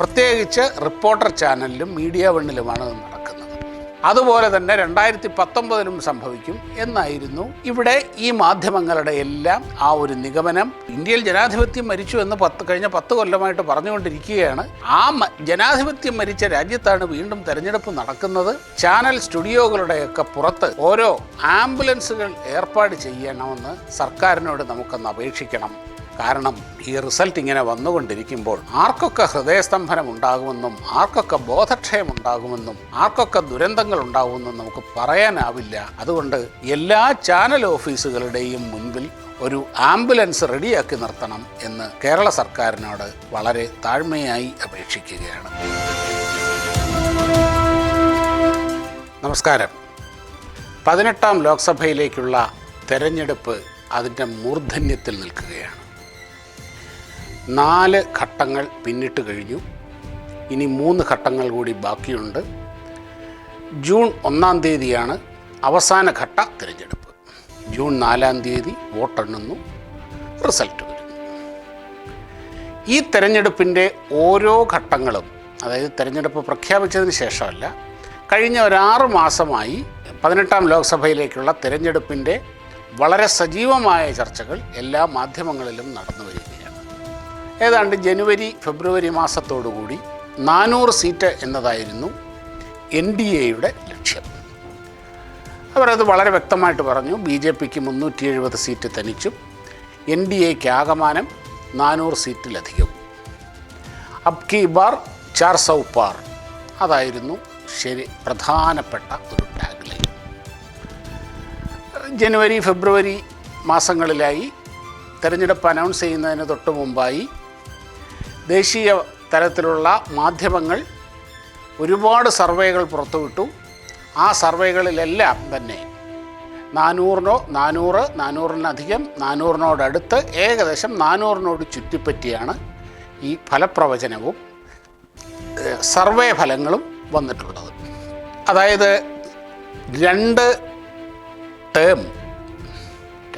പ്രത്യേകിച്ച് റിപ്പോർട്ടർ ചാനലിലും മീഡിയ വണ്ണിലുമാണ് നടക്കുന്നത്. അതുപോലെ തന്നെ രണ്ടായിരത്തി പത്തൊമ്പതിലും സംഭവിക്കും എന്നായിരുന്നു ഇവിടെ ഈ മാധ്യമങ്ങളുടെ എല്ലാം ആ ഒരു നിഗമനം. ഇന്ത്യയിൽ ജനാധിപത്യം മരിച്ചു എന്ന് പത്ത് കഴിഞ്ഞ പത്ത് കൊല്ലമായിട്ട് പറഞ്ഞുകൊണ്ടിരിക്കുകയാണ്. ആ ജനാധിപത്യം മരിച്ച രാജ്യത്താണ് വീണ്ടും തെരഞ്ഞെടുപ്പ് നടക്കുന്നത്. ചാനൽ സ്റ്റുഡിയോകളുടെയൊക്കെ പുറത്ത് ഓരോ ആംബുലൻസുകൾ ഏർപ്പാട് ചെയ്യണമെന്ന് സർക്കാരിനോട് നമുക്കൊന്ന് അപേക്ഷിക്കണം. കാരണം ഈ റിസൾട്ട് ഇങ്ങനെ വന്നുകൊണ്ടിരിക്കുമ്പോൾ ആർക്കൊക്കെ ഹൃദയസ്തംഭനം ഉണ്ടാകുമെന്നും ആർക്കൊക്കെ ബോധക്ഷയം ഉണ്ടാകുമെന്നും ആർക്കൊക്കെ ദുരന്തങ്ങൾ ഉണ്ടാകുമെന്നും നമുക്ക് പറയാനാവില്ല. അതുകൊണ്ട് എല്ലാ ചാനൽ ഓഫീസുകളുടെയും മുൻപിൽ ഒരു ആംബുലൻസ് റെഡിയാക്കി നിർത്തണം എന്ന് കേരള സർക്കാരിനോട് വളരെ താഴ്മയായി അപേക്ഷിക്കുകയാണ്. നമസ്കാരം. പതിനെട്ടാം ലോക്സഭയിലേക്കുള്ള തെരഞ്ഞെടുപ്പ് അതിന്റെ മൂർധന്യത്തിൽ നിൽക്കുകയാണ്. നാല് ഘട്ടങ്ങൾ പിന്നിട്ട് കഴിഞ്ഞു. ഇനി മൂന്ന് ഘട്ടങ്ങൾ കൂടി ബാക്കിയുണ്ട്. ജൂൺ ഒന്നാം തീയതിയാണ് അവസാന ഘട്ട തിരഞ്ഞെടുപ്പ്. ജൂൺ നാലാം തീയതി വോട്ടെണ്ണുന്നു റിസൾട്ട് വരുന്നു. ഈ തെരഞ്ഞെടുപ്പിന്റെ ഓരോ ഘട്ടങ്ങളും അതായത് തെരഞ്ഞെടുപ്പ് പ്രഖ്യാപിച്ചതിന് ശേഷമല്ല കഴിഞ്ഞ ഒരാറ് മാസമായി പതിനെട്ടാം ലോക്സഭയിലേക്കുള്ള തെരഞ്ഞെടുപ്പിന്റെ വളരെ സജീവമായ ചർച്ചകൾ എല്ലാ മാധ്യമങ്ങളിലും നടന്നു വരികയാണ്. ഏതാണ്ട് ജനുവരി ഫെബ്രുവരി മാസത്തോടുകൂടി നാനൂറ് സീറ്റ് എന്നതായിരുന്നു എൻ ഡി എയുടെ ലക്ഷ്യം. അവരത് വളരെ വ്യക്തമായിട്ട് പറഞ്ഞു. ബി ജെ പിക്ക് മുന്നൂറ്റി എഴുപത് സീറ്റ് തനിച്ചും എൻ ഡി എക്ക് ആകമാനം നാനൂറ് സീറ്റിലധികവും. അബ് കി ബാർ ചാർ സൗ പാർ അതായിരുന്നു ശരി പ്രധാനപ്പെട്ട ഒരു ടാഗ് ലൈൻ ജനുവരി ഫെബ്രുവരി മാസങ്ങളിലായി തെരഞ്ഞെടുപ്പ് അനൗൺസ് ചെയ്യുന്നതിന് തൊട്ട് മുമ്പായി ദേശീയ തലത്തിലുള്ള മാധ്യമങ്ങൾ ഒരുപാട് സർവേകൾ പുറത്തുവിട്ടു. ആ സർവേകളിലെല്ലാം തന്നെ നാനൂറിനോ നാനൂറ് നാനൂറിനധികം നാനൂറിനോടടുത്ത് ഏകദേശം നാനൂറിനോട് ചുറ്റിപ്പറ്റിയാണ് ഈ ഫലപ്രവചനവും സർവേ ഫലങ്ങളും വന്നിട്ടുള്ളത്. അതായത് രണ്ട് ടേം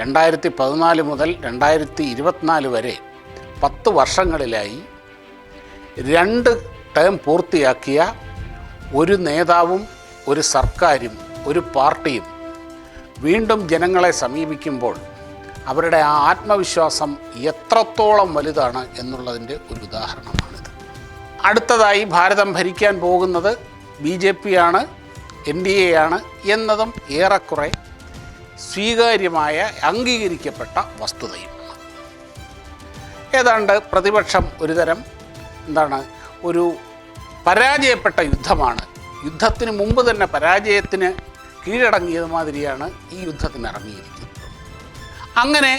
രണ്ടായിരത്തി പതിനാല് മുതൽ രണ്ടായിരത്തി ഇരുപത്തിനാല് വരെ പത്ത് വർഷങ്ങളിലായി രണ്ട് ടേം പൂർത്തിയാക്കിയ ഒരു നേതാവും ഒരു സർക്കാരും ഒരു പാർട്ടിയും വീണ്ടും ജനങ്ങളെ സമീപിക്കുമ്പോൾ അവരുടെ ആ ആത്മവിശ്വാസം എത്രത്തോളം വലുതാണ് എന്നുള്ളതിന്റെ ഒരു ഉദാഹരണമാണിത്. അടുത്തതായി ഭാരതം ഭരിക്കാൻ പോകുന്നത് ബി ജെ പി ആണ് എൻ ഡി എ ആണ് എന്നതും ഏറെക്കുറെ സ്വീകാര്യമായ അംഗീകരിക്കപ്പെട്ട വസ്തുതയുമാണ്. ഏതാണ്ട് പ്രതിപക്ഷം ഒരുതരം എന്താണ്? ഒരു പരാജയപ്പെട്ട യുദ്ധമാണ്. യുദ്ധത്തിന് മുമ്പ് തന്നെ പരാജയത്തിന് കീഴടങ്ങിയത് മാതിരിയാണ് ഈ യുദ്ധത്തിന് ഇറങ്ങിയിരിക്കുന്നത്. അങ്ങനെ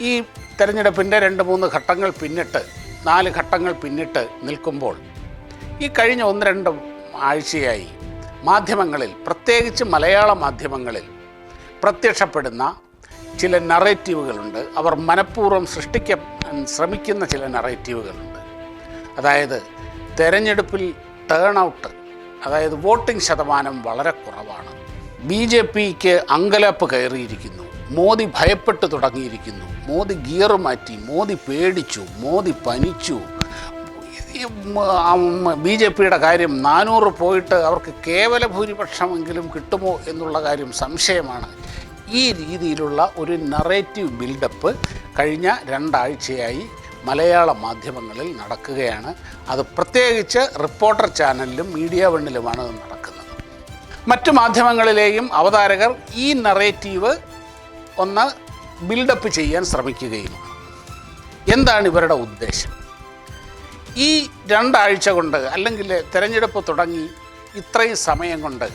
ഈ തെരഞ്ഞെടുപ്പിന്റെ രണ്ട് മൂന്ന് ഘട്ടങ്ങൾ പിന്നിട്ട് നാല് ഘട്ടങ്ങൾ പിന്നിട്ട് നിൽക്കുമ്പോൾ ഈ കഴിഞ്ഞ ഒന്ന് രണ്ട് ആഴ്ചയായി മാധ്യമങ്ങളിൽ പ്രത്യേകിച്ച് മലയാള മാധ്യമങ്ങളിൽ പ്രത്യക്ഷപ്പെടുന്ന ചില നറേറ്റീവുകളുണ്ട് അവർ മനഃപൂർവം സൃഷ്ടിക്കാൻ ശ്രമിക്കുന്ന ചില നറേറ്റീവുകളുണ്ട് അതായത് തെരഞ്ഞെടുപ്പിൽ ടേൺ ഔട്ട് അതായത് വോട്ടിംഗ് ശതമാനം വളരെ കുറവാണ്. ബി ജെ പിക്ക് അങ്കലാപ്പ് കയറിയിരിക്കുന്നു. മോദി ഭയപ്പെട്ടു തുടങ്ങിയിരിക്കുന്നു. മോദി ഗിയർ മാറ്റി മോദി പേടിച്ചു മോദി പനിച്ചു. ബി ജെ പിയുടെ കാര്യം നാനൂറ് പോയിട്ട് അവർക്ക് കേവല ഭൂരിപക്ഷമെങ്കിലും കിട്ടുമോ എന്നുള്ള കാര്യം സംശയമാണ്. ഈ രീതിയിലുള്ള ഒരു നറേറ്റീവ് ബിൽഡപ്പ് കഴിഞ്ഞ രണ്ടാഴ്ചയായി മലയാള മാധ്യമങ്ങളിൽ നടക്കുകയാണ്. അത് പ്രത്യേകിച്ച് റിപ്പോർട്ടർ ചാനലിലും മീഡിയ വണ്ണിലുമാണ് അത് നടക്കുന്നത്. മറ്റു മാധ്യമങ്ങളിലെയും അവതാരകർ ഈ നറേറ്റീവ് ഒന്ന് ബിൽഡപ്പ് ചെയ്യാൻ ശ്രമിക്കുകയുമാണ് എന്താണ് ഇവരുടെ ഉദ്ദേശം? ഈ രണ്ടാഴ്ച കൊണ്ട് അല്ലെങ്കിൽ തിരഞ്ഞെടുപ്പ് തുടങ്ങി ഇത്രയും സമയം കൊണ്ട്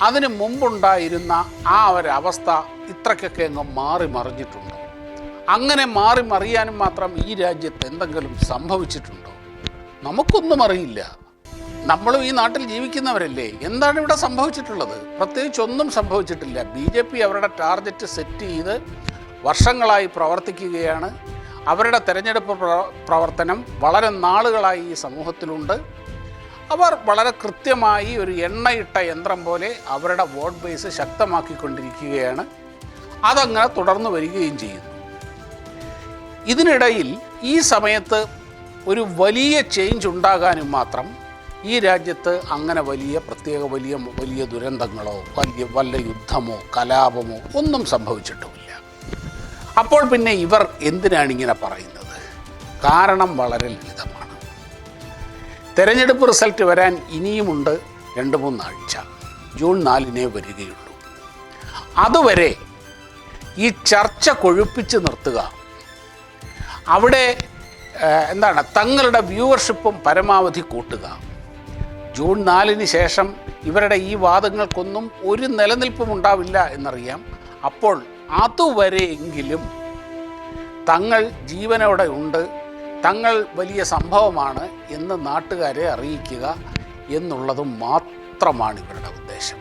അതിന് മുമ്പുണ്ടായിരുന്ന ആ ഒരവസ്ഥ ഇത്രയ്ക്കൊക്കെ അങ്ങ് മാറി മറിഞ്ഞിട്ടുണ്ടോ? അങ്ങനെ മാറി മറിയാനും മാത്രം ഈ രാജ്യത്ത് എന്തെങ്കിലും സംഭവിച്ചിട്ടുണ്ടോ? നമുക്കൊന്നും അറിയില്ല. നമ്മളും ഈ നാട്ടിൽ ജീവിക്കുന്നവരല്ലേ? എന്താണ് ഇവിടെ സംഭവിച്ചിട്ടുള്ളത്? പ്രത്യേകിച്ച് ഒന്നും സംഭവിച്ചിട്ടില്ല. ബി ജെ പി അവരുടെ ടാർഗറ്റ് സെറ്റ് ചെയ്ത് വർഷങ്ങളായി പ്രവർത്തിക്കുകയാണ്. അവരുടെ തെരഞ്ഞെടുപ്പ് പ്ര- പ്രവർത്തനം വളരെ നാളുകളായി ഈ സമൂഹത്തിലുണ്ട്. അവർ വളരെ കൃത്യമായി ഒരു എണ്ണയിട്ട യന്ത്രം പോലെ അവരുടെ വോട്ട് ബേസ് ശക്തമാക്കിക്കൊണ്ടിരിക്കുകയാണ്. അതങ്ങനെ തുടർന്ന് വരികയും ചെയ്യുന്നു. ഇതിനിടയിൽ ഈ സമയത്ത് ഒരു വലിയ ചേഞ്ച് ഉണ്ടാകാനും മാത്രം ഈ രാജ്യത്ത് അങ്ങനെ വലിയ പ്രത്യേക വലിയ വലിയ ദുരന്തങ്ങളോ വലിയ വല്ല യുദ്ധമോ കലാപമോ ഒന്നും സംഭവിച്ചിട്ടുമില്ല. അപ്പോൾ പിന്നെ ഇവർ എന്തിനാണ് ഇങ്ങനെ പറയുന്നത്? കാരണം വളരെ ലളിതമാണ്. തെരഞ്ഞെടുപ്പ് റിസൾട്ട് വരാൻ ഇനിയുമുണ്ട് രണ്ട് മൂന്നാഴ്ച ജൂൺ നാലിനേ വരികയുള്ളൂ. അതുവരെ ഈ ചർച്ച കൊഴുപ്പിച്ച് നിർത്തുക അവിടെ എന്താണ് തങ്ങളുടെ വ്യൂവർഷിപ്പും പരമാവധി കൂട്ടുക. ജൂൺ നാലിന് ശേഷം ഇവരുടെ ഈ വാദങ്ങൾക്കൊന്നും ഒരു നിലനിൽപ്പും ഉണ്ടാവില്ല എന്നറിയാം. അപ്പോൾ അതുവരെയെങ്കിലും തങ്ങൾ ജീവനോടെ ഉണ്ട് തങ്ങൾ വലിയ സംഭവമാണ് എന്ന് നാട്ടുകാരെ അറിയിക്കുക എന്നുള്ളതും മാത്രമാണ് ഇവരുടെ ഉദ്ദേശം.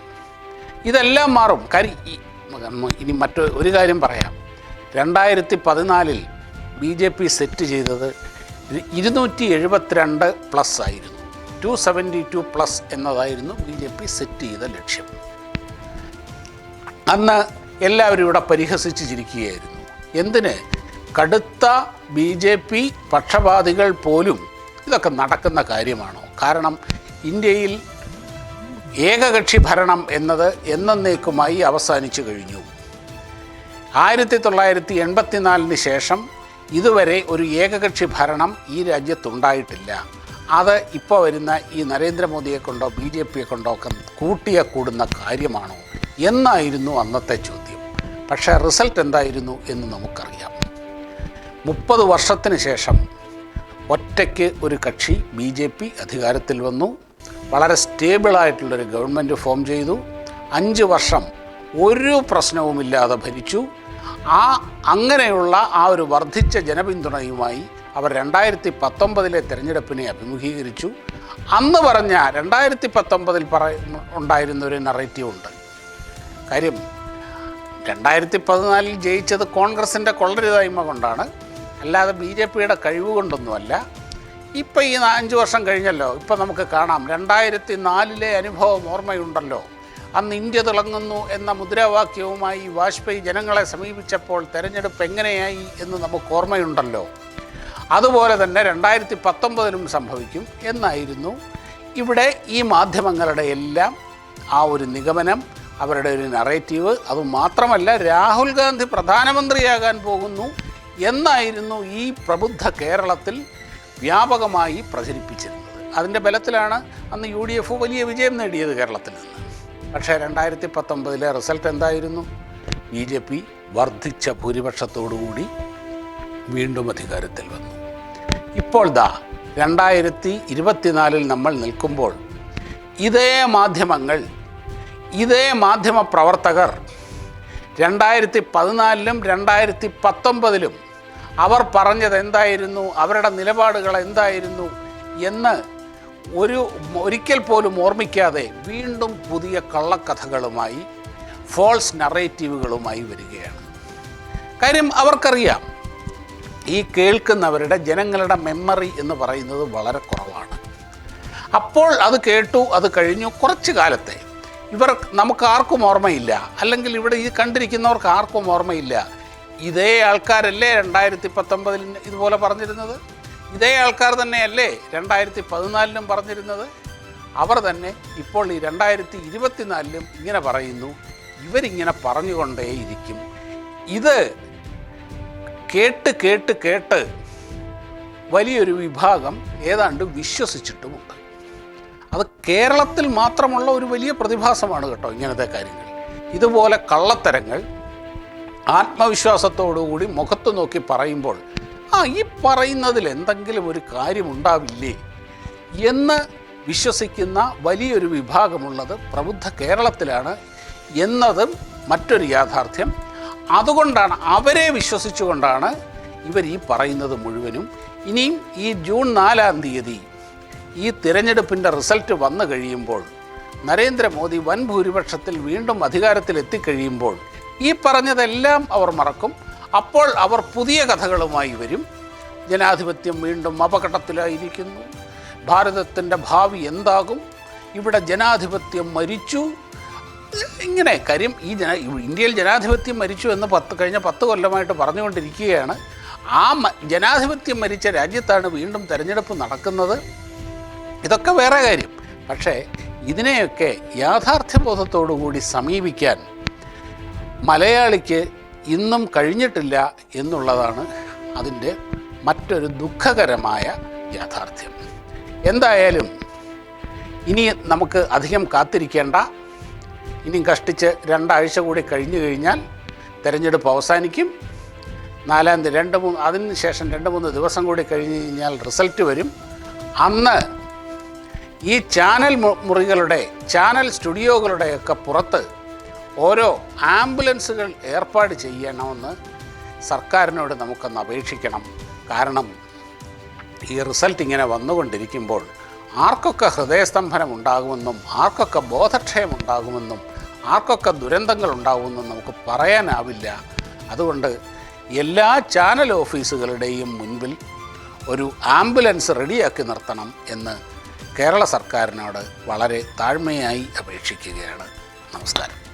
ഇതെല്ലാം മാറും. കരി ഇനി മറ്റൊരു ഒരു കാര്യം പറയാം. രണ്ടായിരത്തി പതിനാലിൽ ബി ജെ പി സെറ്റ് ചെയ്തത് ഇരുന്നൂറ്റി എഴുപത്തിരണ്ട് പ്ലസ് ആയിരുന്നു. ടു സെവന്റി ടു പ്ലസ് എന്നതായിരുന്നു ബി ജെ പി സെറ്റ് ചെയ്ത ലക്ഷ്യം. അന്ന് എല്ലാവരും ഇവിടെ പരിഹസിച്ച് ചിരിക്കുകയായിരുന്നു എന്തിന്? കടുത്ത ബി ജെ പി പക്ഷപാതികൾ പോലും ഇതൊക്കെ നടക്കുന്ന കാര്യമാണോ? കാരണം ഇന്ത്യയിൽ ഏകകക്ഷി ഭരണം എന്നത് എന്നേക്കുമായി അവസാനിച്ചു കഴിഞ്ഞു. ആയിരത്തി തൊള്ളായിരത്തി എൺപത്തിനാലിന് ശേഷം ഇതുവരെ ഒരു ഏകകക്ഷി ഭരണം ഈ രാജ്യത്തുണ്ടായിട്ടില്ല. അത് ഇപ്പോൾ വരുന്ന ഈ നരേന്ദ്രമോദിയെ കൊണ്ടോ ബി ജെ പിയെ കൊണ്ടോ ഒക്കെ കൂട്ടിയ കൂടുന്ന കാര്യമാണോ? എന്നായിരുന്നു അന്നത്തെ ചോദ്യം. പക്ഷേ റിസൾട്ട് എന്തായിരുന്നു എന്ന് നമുക്കറിയാം. മുപ്പത് വർഷത്തിന് ശേഷം ഒറ്റയ്ക്ക് ഒരു കക്ഷി ബി ജെ പി അധികാരത്തിൽ വന്നു. വളരെ സ്റ്റേബിളായിട്ടുള്ളൊരു ഗവൺമെന്റ് ഫോം ചെയ്തു. അഞ്ച് വർഷം ഒരു പ്രശ്നവുമില്ലാതെ ഭരിച്ചു. ആ അങ്ങനെയുള്ള ആ ഒരു വർദ്ധിച്ച ജനപിന്തുണയുമായി അവർ രണ്ടായിരത്തി പത്തൊമ്പതിലെ തിരഞ്ഞെടുപ്പിനെ അഭിമുഖീകരിച്ചു. അന്ന് പറഞ്ഞ രണ്ടായിരത്തി പത്തൊമ്പതിൽ പറ ഉണ്ടായിരുന്ന ഒരു നറേറ്റീവ് ഉണ്ട്. കാര്യം രണ്ടായിരത്തി പതിനാലിൽ ജയിച്ചത് കോൺഗ്രസിന്റെ കൊള്ളരുതായ്മ കൊണ്ടാണ്. അല്ലാതെ ബി ജെ പിയുടെ കഴിവ് കൊണ്ടൊന്നുമല്ല ഇപ്പം ഈ അഞ്ച് വർഷം കഴിഞ്ഞല്ലോ ഇപ്പം നമുക്ക് കാണാം. രണ്ടായിരത്തി നാലിലെ അനുഭവം ഓർമ്മയുണ്ടല്ലോ. അന്ന് ഇന്ത്യ തിളങ്ങുന്നു എന്ന മുദ്രാവാക്യവുമായി വാജ്പേയി ജനങ്ങളെ സമീപിച്ചപ്പോൾ തെരഞ്ഞെടുപ്പ് എങ്ങനെയായി എന്ന് നമുക്ക് ഓർമ്മയുണ്ടല്ലോ. അതുപോലെ തന്നെ രണ്ടായിരത്തി പത്തൊമ്പതിലും സംഭവിക്കും എന്നായിരുന്നു ഇവിടെ ഈ മാധ്യമങ്ങളുടെ എല്ലാം ആ ഒരു നിഗമനം അവരുടെ ഒരു നറേറ്റീവ് അതുമാത്രമല്ല രാഹുൽ ഗാന്ധി പ്രധാനമന്ത്രിയാകാൻ പോകുന്നു എന്നായിരുന്നു ഈ പ്രബുദ്ധ കേരളത്തിൽ വ്യാപകമായി പ്രചരിപ്പിച്ചിരുന്നത്. അതിന്റെ ബലത്തിലാണ് അന്ന് യു വലിയ വിജയം നേടിയത് കേരളത്തിൽ നിന്ന്. പക്ഷേ രണ്ടായിരത്തി പത്തൊമ്പതിലെ റിസൾട്ട് എന്തായിരുന്നു? ബി ജെ പി വർദ്ധിച്ച ഭൂരിപക്ഷത്തോടുകൂടി വീണ്ടും അധികാരത്തിൽ വന്നു. ഇപ്പോൾ ദാ രണ്ടായിരത്തി ഇരുപത്തിനാലിൽ നമ്മൾ നിൽക്കുമ്പോൾ ഇതേ മാധ്യമങ്ങൾ ഇതേ മാധ്യമ പ്രവർത്തകർ രണ്ടായിരത്തി പതിനാലിലും രണ്ടായിരത്തി പത്തൊമ്പതിലും അവർ പറഞ്ഞത് എന്തായിരുന്നു? അവരുടെ നിലപാടുകൾ എന്തായിരുന്നു? എന്ന് ഒരു ഒരിക്കൽ പോലും ഓർമ്മിക്കാതെ വീണ്ടും പുതിയ കള്ളക്കഥകളുമായി ഫോൾസ് നറേറ്റീവുകളുമായി വരികയാണ്. കാര്യം അവർക്കറിയാം ഈ കേൾക്കുന്നവരുടെ ജനങ്ങളുടെ മെമ്മറി എന്ന് പറയുന്നത് വളരെ കുറവാണ്. അപ്പോൾ അത് കേട്ടു അത് കഴിഞ്ഞു കുറച്ച് കാലത്തെ. ഇവർ നമുക്ക് ആർക്കും ഓർമ്മയില്ല അല്ലെങ്കിൽ ഇവിടെ ഇത് കണ്ടിരിക്കുന്നവർക്ക് ആർക്കും ഓർമ്മയില്ല. ഇതേ ആൾക്കാരല്ലേ രണ്ടായിരത്തി പത്തൊമ്പതിൽ ഇതുപോലെ പറഞ്ഞിരുന്നത്? ഇതേ ആൾക്കാർ തന്നെയല്ലേ രണ്ടായിരത്തി പതിനാലിലും പറഞ്ഞിരുന്നത്? അവർ തന്നെ ഇപ്പോൾ ഈ രണ്ടായിരത്തി ഇരുപത്തിനാലിലും ഇങ്ങനെ പറയുന്നു. ഇവരിങ്ങനെ പറഞ്ഞുകൊണ്ടേയിരിക്കും. ഇത് കേട്ട് കേട്ട് കേട്ട് വലിയൊരു വിഭാഗം ഏതാണ്ട് വിശ്വസിച്ചിട്ടുമുണ്ട്. അത് കേരളത്തിൽ മാത്രമുള്ള ഒരു വലിയ പ്രതിഭാസമാണ് കേട്ടോ ഇങ്ങനത്തെ കാര്യങ്ങൾ. ഇതുപോലെ കള്ളത്തരങ്ങൾ ആത്മവിശ്വാസത്തോടുകൂടി മുഖത്ത് നോക്കി പറയുമ്പോൾ ആ ഈ പറയുന്നതിൽ എന്തെങ്കിലും ഒരു കാര്യമുണ്ടാവില്ലേ എന്ന് വിശ്വസിക്കുന്ന വലിയൊരു വിഭാഗമുള്ളത് പ്രബുദ്ധ കേരളത്തിലാണ് എന്നതും മറ്റൊരു യാഥാർത്ഥ്യം. അതുകൊണ്ടാണ് അവരെ വിശ്വസിച്ചുകൊണ്ടാണ് ഇവർ ഈ പറയുന്നത് മുഴുവനും. ഇനിയും ഈ ജൂൺ നാലാം തീയതി ഈ തിരഞ്ഞെടുപ്പിന്റെ റിസൾട്ട് വന്നു കഴിയുമ്പോൾ നരേന്ദ്രമോദി വൻ ഭൂരിപക്ഷത്തിൽ വീണ്ടും അധികാരത്തിൽ എത്തിക്കഴിയുമ്പോൾ ഈ പറഞ്ഞതെല്ലാം അവർ മറക്കും. അപ്പോൾ അവർ പുതിയ കഥകളുമായി വരും. ജനാധിപത്യം വീണ്ടും അപകടത്തിലായിരിക്കുന്നു. ഭാരതത്തിന്റെ ഭാവി എന്താകും? ഇവിടെ ജനാധിപത്യം മരിച്ചു. ഇങ്ങനെ കാര്യം ഈ ജന ഇന്ത്യയിൽ ജനാധിപത്യം മരിച്ചു എന്ന് പത്ത് കഴിഞ്ഞ പത്ത് കൊല്ലമായിട്ട് പറഞ്ഞുകൊണ്ടിരിക്കുകയാണ്. ആ ജനാധിപത്യം മരിച്ച രാജ്യത്താണ് വീണ്ടും തെരഞ്ഞെടുപ്പ് നടക്കുന്നത്. ഇതൊക്കെ വേറെ കാര്യം. പക്ഷേ ഇതിനെയൊക്കെ യാഥാർത്ഥ്യബോധത്തോടു കൂടി സമീപിക്കാൻ മലയാളിക്ക് ഇന്നും കഴിഞ്ഞിട്ടില്ല എന്നുള്ളതാണ് അതിന്റെ മറ്റൊരു ദുഃഖകരമായ യാഥാർത്ഥ്യം. എന്തായാലും ഇനി നമുക്ക് അധികം കാത്തിരിക്കേണ്ട. ഇനിയും കഷ്ടിച്ച് രണ്ടാഴ്ച കൂടി കഴിഞ്ഞു കഴിഞ്ഞാൽ തിരഞ്ഞെടുപ്പ് അവസാനിക്കും. നാലാം തീയതി രണ്ട് മൂന്ന് അതിന് ശേഷം രണ്ട് മൂന്ന് ദിവസം കൂടി കഴിഞ്ഞ് കഴിഞ്ഞാൽ റിസൾട്ട് വരും. അന്ന് ഈ ചാനൽ മുറികളുടെ ചാനൽ സ്റ്റുഡിയോകളുടെയൊക്കെ പുറത്ത് ഓരോ ആംബുലൻസുകൾ ഏർപ്പാട് ചെയ്യണമെന്ന് സർക്കാരിനോട് നമുക്കൊന്ന് അപേക്ഷിക്കണം. കാരണം ഈ റിസൾട്ട് ഇങ്ങനെ വന്നുകൊണ്ടിരിക്കുമ്പോൾ ആർക്കൊക്കെ ഹൃദയസ്തംഭനം ഉണ്ടാകുമെന്നും ആർക്കൊക്കെ ബോധക്ഷയം ഉണ്ടാകുമെന്നും ആർക്കൊക്കെ ദുരന്തങ്ങൾ ഉണ്ടാകുമെന്നും നമുക്ക് പറയാനാവില്ല. അതുകൊണ്ട് എല്ലാ ചാനൽ ഓഫീസുകളുടെയും മുൻപിൽ ഒരു ആംബുലൻസ് റെഡിയാക്കി നിർത്തണം എന്ന് കേരള സർക്കാരിനോട് വളരെ താഴ്മയായി അപേക്ഷിക്കുകയാണ്. നമസ്കാരം.